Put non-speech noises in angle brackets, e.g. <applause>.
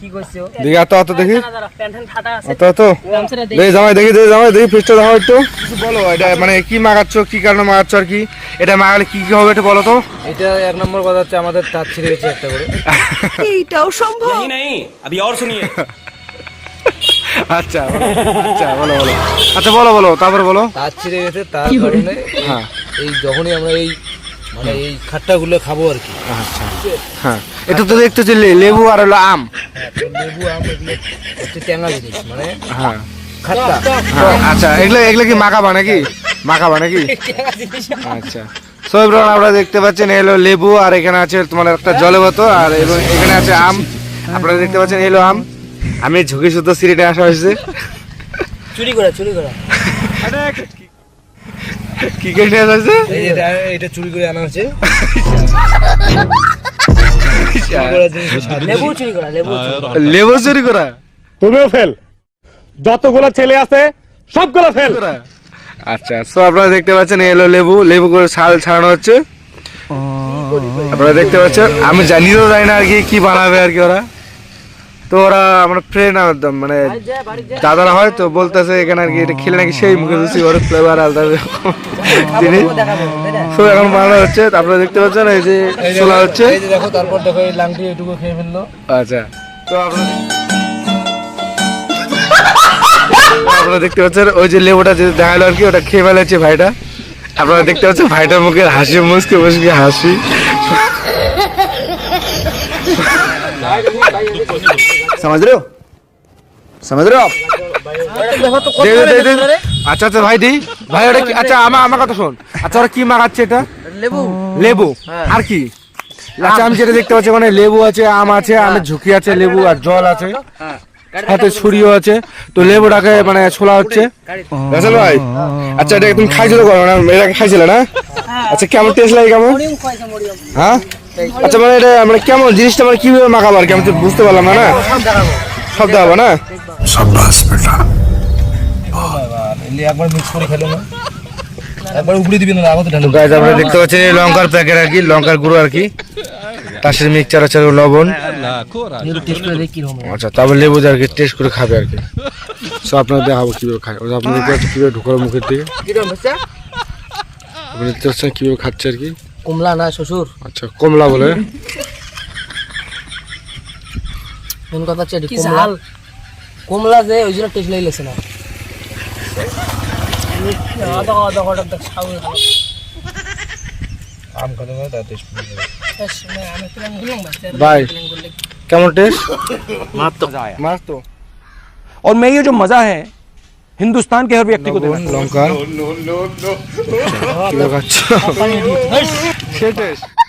কি করছো দেখি এত অত দেখি প্যান্ট ফ্যান ফাটা আছে অত অত গামছাটা দেখি দেখি জামাই দেখি দেখি জামাই দেখি ফিসটা দেখাও একটু কিছু বলো এটা মানে কি মাগাচ্ছ কি কারণে মাগাচ্ছ আর কি এটা মাগালে কি কি হবে এটা বলো তো এটা এক নম্বর কথা হচ্ছে আমাদের তার ছিঁড়ে গেছে একটা করে नहीं नहीं अभी और सुनिए <laughs> আচ্ছা বলো, আচ্ছা বলো বলো আচ্ছা বলো বলো তারপর বলো তার ছিঁড়ে গেছে তার কারণে হ্যাঁ এই যখনই আমরা এই মানে এই খাট্টাগুলো খাব আর কি। আচ্ছা। হ্যাঁ। এটা তো দেখতে হচ্ছে লেবু আর হলো আম। হ্যাঁ, লেবু আম এগুলো ট্যাঙা জিনিস মানে হ্যাঁ। খাট্টা। হ্যাঁ, আচ্ছা এগুলো এগুলো কি মাখাবা নাকি? মাখাবা নাকি? <laughs> আচ্ছা। সো এবার আপনারা দেখতে পাচ্ছেন এলো লেবু আর এখানে আছে তোমার একটা জলে বোতল আর এবং এখানে আছে আম। আপনারা দেখতে পাচ্ছেন এলো আম। আমি ঝুঁকি শুদ্ধ সিরিটে আসা হয়েছে। চুরি করা চুরি করা। <laughs> কি কে নিয়ে আসা হয়েছে এই এটা এটা চুরি করে আনা স্বাদ লেবু চুরি করা লেবু চুরি করা। লেবু চুরি করা? তুমিও ফেল। যতগুলো ছেলে আছে সবগুলো ফেল। আচ্ছা সো আপনারা দেখতে পাচ্ছেন এই হলো লেবু। লেবু করে ছাল ছাড়ানো হচ্ছে। আপনারা দেখতে পাচ্ছেন আমি জানিও জানি না আর কি কি বানাবে আর কি ওরা। তো ওরা আমার ফ্রেন্ড একদম মানে দাদারা হয় তো বলতেছে এখানে আর কি এটা খেলে নাকি সেই মুখে রুচি ওর ফ্লেভার আলাদা। তিনি দেখাবো তাই না? সো এখন বানানো হচ্ছে তো আপনারা দেখতে পাচ্ছেন এই যে চোলা হচ্ছে। দেখো তারপর দেখো এই লাংটি এটুকু খেয়ে ফেলল। আচ্ছা তো আপনারা আপনারা দেখতে পাচ্ছেন ওই যে লেবুটা যে দেখাল আর কি ওটা খেয়ে ফেলেছে ভাইটা। আপনারা দেখতে পাচ্ছেন ভাইটার মুখের হাসি মুসকে মুসকে হাসি। समझ रहे हो समझ रहे हो आप দেখো তো কত দে, দে, দে, করে দে। আচ্ছা আচ্ছা ভাই দি ভাই ওটা কি আচ্ছা আমার আমার কথা শোন আচ্ছা ওরা কি মাগাচ্ছে এটা লেবু লেবু আর কি আচ্ছা আমি যেটা দেখতে পাচ্ছি মানে লেবু আছে আম আছে আমের ঝুঁকি আছে লেবু আর জল আছে হাতে ছুরিও আছে তো লেবুটাকে মানে ছোলা হচ্ছে রাসেল ভাই আচ্ছা এটা তুমি খাইছিল করো না এটা খাইছিলে না আচ্ছা কেমন টেস্ট লাগে কেমন মরিয়ম খাইছে মরিয়ম হ্যাঁ আচ্ছা মানে এটা মানে কেমন জিনিসটা মানে কীভাবে মাখাবো আর কি? আমি তো বুঝতে পারলাম না না? সব দেখাবো না এলি একবার মিক্স করে খেলো না? একবার উপরে দিবি না আগতে ঢালো গাইজ আপনারা দেখতে পাচ্ছেন এই লঙ্কার প্যাকেট আর কি লঙ্কার গুঁড়ো আর কি? তার সাথে মিক্সচার আছে লবণ। একটু টেস্ট করে দেখি কীরকম আচ্ছা তারপর লেবু আর কি টেস্ট করে খাবে আর কি। সো আপনারা দেখাবো কীভাবে খায়। ওটা কীভাবে ঢুকালো মুখের দিকে। আপনি দেখতে পাচ্ছেন কীভাবে খাচ্ছে আর কি। কমলা না শ্বশুর আচ্ছা কমলা বলে মেন কথা হচ্ছে এটি কমলা কমলা যে ওই জন্য টেস্ট লাগলেছে না আদা আদা হঠাৎ দেখ সাউল আম খাতে খাতে তার টেস্ট আমি প্ল্যান করলাম বাচ্চা বাই কেমন টেস্ট मार तो মাছ তো और मैं ये जो मजा है हिंदुस्तान के हर व्यक्ति को देना। <laughs>